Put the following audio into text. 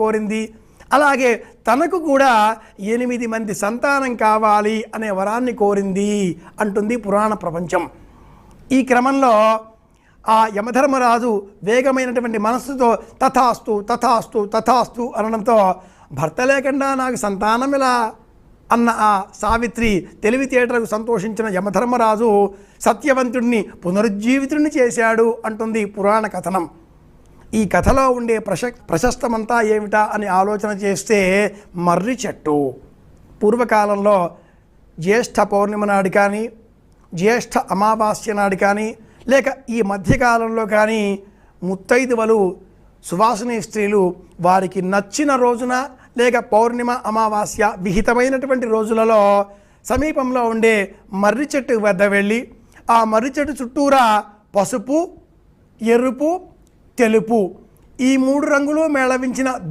కోరింది. అలాగే తనకు కూడా ఎనిమిది మంది సంతానం కావాలి అనే వరాన్ని కోరింది అంటుంది పురాణ ప్రపంచం. ఈ క్రమంలో ఆ యమధర్మరాజు వేగమైనటువంటి మనస్సుతో తథాస్తు తథాస్తు తథాస్తు అనడంతో భర్త లేకుండా నాకు సంతానం ఇలా అన్న ఆ సావిత్రి తెలివితేటలకు సంతోషించిన యమధర్మరాజు సత్యవంతుడిని పునరుజ్జీవితుడిని చేశాడు అంటుంది పురాణ కథనం. ఈ కథలో ఉండే ప్రశ ప్రశస్తమంతా ఏమిటా అని ఆలోచన చేస్తే మర్రి చెట్టు. పూర్వకాలంలో జ్యేష్ఠ పౌర్ణిమ నాడు కానీ జ్యేష్ఠ అమావాస్య నాడు కానీ లేక ఈ మధ్యకాలంలో కానీ ముత్తైదువలు సువాసనీ స్త్రీలు వారికి నచ్చిన రోజున లేక పౌర్ణిమ అమావాస్య విహితమైనటువంటి రోజులలో సమీపంలో ఉండే మర్రి చెట్టు వద్ద వెళ్ళి ఆ మర్రి చెట్టు చుట్టూరా పసుపు ఎరుపు తెలుపు. ఈ మూడు రంగులు మేళవించిన